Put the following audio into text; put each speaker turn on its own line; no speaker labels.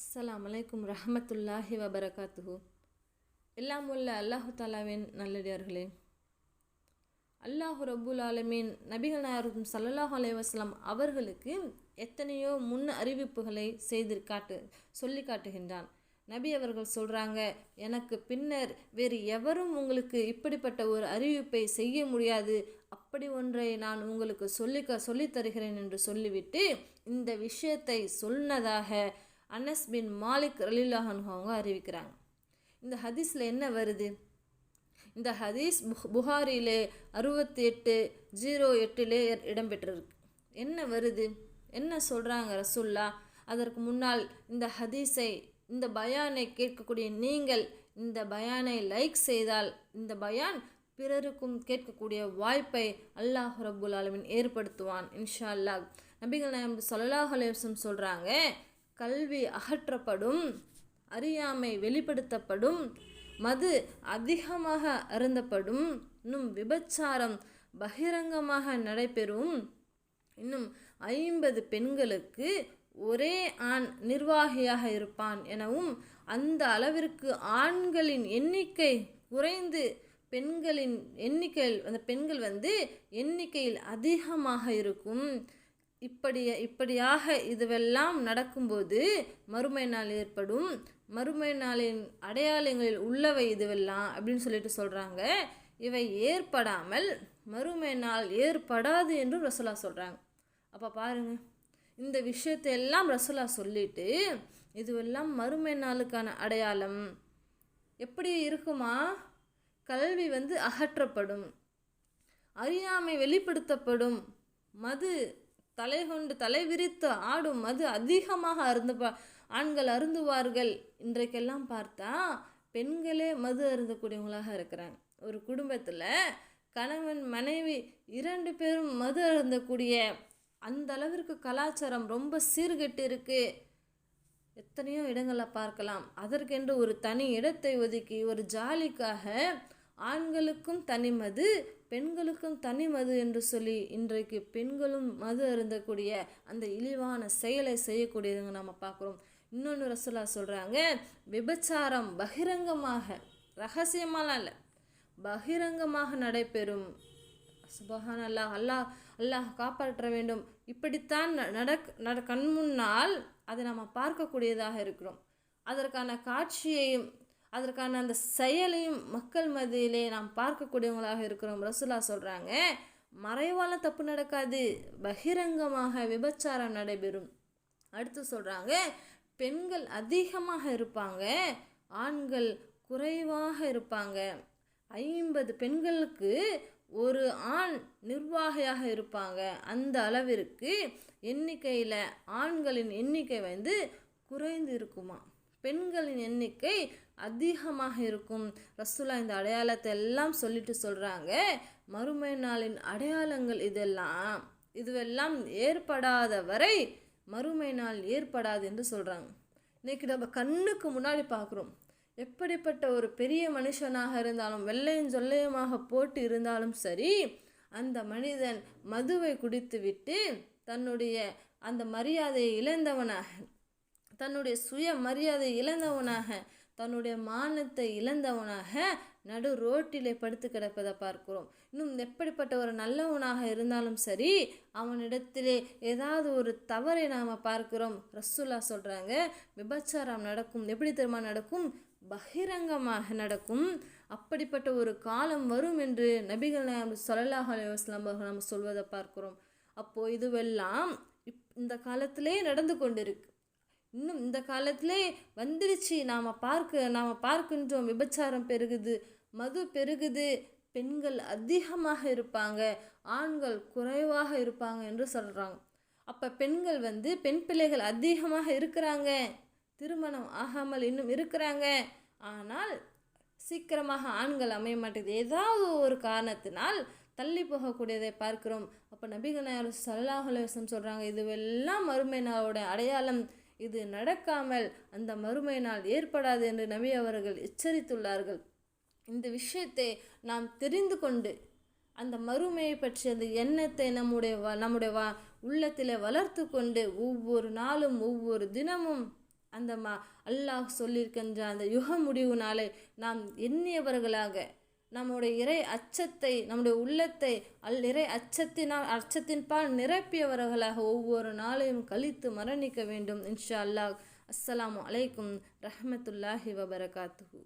அஸ்ஸலாம் அலைக்கும் ரஹமத்துல்லாஹி வபரகாத்துஹு. எல்லாம் உள்ள அல்லாஹு தாலாவின் நல்லடியார்களே. அல்லாஹு ரபுல் ஆலமீன் நபிகள் நாயகம் சல்லாஹ் அலைவாஸ்லாம் அவர்களுக்கு எத்தனையோ முன் அறிவிப்புகளை செய்து காட்டு சொல்லி காட்டுகின்றான். நபி அவர்கள் சொல்கிறாங்க எனக்கு பின்னர் வேறு எவரும் உங்களுக்கு இப்படிப்பட்ட ஒரு அறிவிப்பை செய்ய முடியாது. அப்படி ஒன்றை நான் உங்களுக்கு சொல்லி சொல்லித்தருகிறேன் என்று சொல்லிவிட்டு இந்த விஷயத்தை சொன்னதாக அனஸ் பின் மாலிக் ரலில்லாஹன் அவங்க அறிவிக்கிறாங்க. இந்த ஹதீஸில் என்ன வருது? இந்த ஹதீஸ் புஹ் புகாரிலே அறுபத்தி எட்டு ஜீரோ எட்டிலே இடம்பெற்றிருக்கு. என்ன வருது? என்ன சொல்கிறாங்க ரசுல்லா? அதற்கு முன்னால் இந்த ஹதீஸை இந்த பயானை கேட்கக்கூடிய நீங்கள் இந்த பயானை லைக் செய்தால் இந்த பயான் பிறருக்கும் கேட்கக்கூடிய வாய்ப்பை அல்லாஹ் ரபுல் ஆலமின் ஏற்படுத்துவான் இன்ஷா அல்லாஹ். நபிகள் நாயம் சொல்லாஹ் அலேசம் சொல்கிறாங்க கல்வி அகற்றப்படும் அறியாமை வெளிப்படுத்தப்படும் மது அதிகமாக அருந்தப்படும் இன்னும் விபச்சாரம் பகிரங்கமாக நடைபெறும். இன்னும் ஐம்பது பெண்களுக்கு ஒரே ஆண் நிர்வாகியாக இருப்பான் எனவும் அந்த அளவிற்கு ஆண்களின் எண்ணிக்கை குறைந்து பெண்களின் எண்ணிக்கையில் அந்த பெண்கள் வந்து எண்ணிக்கையில் அதிகமாக இருக்கும். இப்படி இப்படியாக இதுவெல்லாம் நடக்கும்போது மறுமை நாள் ஏற்படும். மறுமை நாளின் அடையாளங்களில் உள்ளவை இதுவெல்லாம் அப்படின்னு சொல்லிட்டு சொல்கிறாங்க இவை ஏற்படாமல் மறுமை நாள் ஏற்படாது என்றும் ரசோலா சொல்கிறாங்க அப்போ பாருங்கள் இந்த விஷயத்தையெல்லாம் ரசோலா சொல்லிட்டு இதுவெல்லாம் மறுமை நாளுக்கான அடையாளம் எப்படி இருக்குமா? கல்வி வந்து அகற்றப்படும் அறியாமை வெளிப்படுத்தப்படும் மது தலை கொண்டு தலை விரித்து ஆடும் மது அதிகமாக அருந்து ஆண்கள் அருந்துவார்கள். இன்றைக்கெல்லாம் பார்த்தா பெண்களே மது அருந்தக்கூடியவங்களாக இருக்கிறாங்க. ஒரு குடும்பத்தில் கணவன் மனைவி இரண்டு பேரும் மது அருந்தக்கூடிய அந்த அளவிற்கு கலாச்சாரம் ரொம்ப சீர்கெட்டு இருக்குது எத்தனையோ இடங்களில் பார்க்கலாம். அதற்கென்று ஒரு தனி இடத்தை ஒதுக்கி ஒரு ஜாலிக்காக ஆண்களுக்கும் தனி மது பெண்களுக்கும் தனி மது என்று சொல்லி இன்றைக்கு பெண்களும் மது அருந்தக்கூடிய அந்த இழிவான செயலை செய்யக்கூடியதுங்க நம்ம பார்க்குறோம். இன்னொன்று ரசோலா சொல்கிறாங்க விபச்சாரம் பகிரங்கமாக ரகசியமாலாம் இல்லை. பகிரங்கமாக நடைபெறும். சுபஹான் அல்லாஹ் அல்லாஹ் அல்லாஹ் காப்பாற்ற வேண்டும். இப்படித்தான் நடக் நட கண் முன்னால் அதை நம்ம பார்க்கக்கூடியதாக இருக்கிறோம். அதற்கான காட்சியையும் அதற்கான அந்த செயலையும் மக்கள் மத்தியிலே நாம் பார்க்கக்கூடியவங்களாக இருக்கிறோம். ரசுல்லா சொல்கிறாங்க மறைவால தப்பு நடக்காது பகிரங்கமாக விபச்சாரம் நடைபெறும். அடுத்து சொல்கிறாங்க பெண்கள் அதிகமாக இருப்பாங்க ஆண்கள் குறைவாக இருப்பாங்க. ஐம்பது பெண்களுக்கு ஒரு ஆண் நிர்வாகியாக இருப்பாங்க. அந்த அளவிற்கு எண்ணிக்கையில் ஆண்களின் எண்ணிக்கை வந்து குறைந்து இருக்குமா? பெண்களின் எண்ணிக்கை அதிகமாக இருக்கும். ரசுல்லா இந்த அடையாளத்தை எல்லாம் சொல்லிட்டு சொல்கிறாங்க மறுமை நாளின் அடையாளங்கள் இதெல்லாம். இதுவெல்லாம் ஏற்படாத வரை மறுமை நாள் ஏற்படாது என்று சொல்கிறாங்க இன்றைக்கி நம்ம கண்ணுக்கு முன்னாடி பார்க்குறோம். எப்படிப்பட்ட ஒரு பெரிய மனுஷனாக இருந்தாலும் வெள்ளையும் சொல்லையுமாக போட்டு இருந்தாலும் சரி அந்த மனிதன் மதுவை குடித்துவிட்டு தன்னுடைய அந்த மரியாதையை இழந்தவனாக தன்னுடைய சுய மரியாதை இழந்தவனாக தன்னுடைய மானத்தை இழந்தவனாக நடு ரோட்டிலே படுத்து கிடப்பதை பார்க்கிறோம். இன்னும் எப்படிப்பட்ட ஒரு நல்லவனாக இருந்தாலும் சரி அவனிடத்திலே ஏதாவது ஒரு தவறை நாம் பார்க்கிறோம். ரசுல்லா சொல்கிறாங்க விபச்சாரம் நடக்கும். எப்படி தெரியுமா? நடக்கும். பகிரங்கமாக நடக்கும். அப்படிப்பட்ட ஒரு காலம் வரும் என்று நபிகள் நாயம் சொல்லலாஹ் அலைவாஸ்லாம் நம்ம சொல்வதை பார்க்கிறோம். அப்போது இதுவெல்லாம் இப் இந்த காலத்திலே நடந்து கொண்டிருக்கு. இன்னும் இந்த காலத்திலே வந்துடுச்சு. நாம் பார்க்க நாம் பார்க்கின்றோம். விபச்சாரம் பெருகுது மது பெருகுது பெண்கள் அதிகமாக இருப்பாங்க ஆண்கள் குறைவாக இருப்பாங்க என்று சொல்கிறாங்க அப்போ பெண்கள் வந்து பெண் பிள்ளைகள் அதிகமாக இருக்கிறாங்க. திருமணம் ஆகாமல் இன்னும் இருக்கிறாங்க. ஆனால் சீக்கிரமாக ஆண்கள் அமைய மாட்டேங்குது. ஏதாவது ஒரு காரணத்தினால் தள்ளி போகக்கூடியதை பார்க்கிறோம். அப்போ நபிகள் நாயர் சல்லாஹலேசம் சொல்கிறாங்க இதுவெல்லாம் மறுமை நாளோட அடையாளம். இது நடக்காமல் அந்த மறுமை நாள் ஏற்படாது என்று நபி அவர்கள் எச்சரித்துள்ளார்கள். இந்த விஷயத்தை நாம் தெரிந்து கொண்டு அந்த மறுமையை பற்றி அந்த எண்ணத்தை நம்முடைய வ நம்முடைய வா உள்ளத்தில் வளர்த்து கொண்டு ஒவ்வொரு நாளும் ஒவ்வொரு தினமும் அந்த மா அல்லாஹ் சொல்லியிருக்கின்ற அந்த யுக முடிவு நாளை நாம் எண்ணியவர்களாக நம்முடைய இறை அச்சத்தை நம்முடைய உள்ளத்தை அல் இறை அச்சத்தினால் அச்சத்தின்பால் நிரப்பியவர்களாக ஒவ்வொரு நாளையும் கழித்து மரணிக்க வேண்டும் இன்ஷா அல்லாஹ். அஸ்ஸலாமு அலைக்கும் ரஹ்மத்துல்லாஹி வபரகாத்துஹு.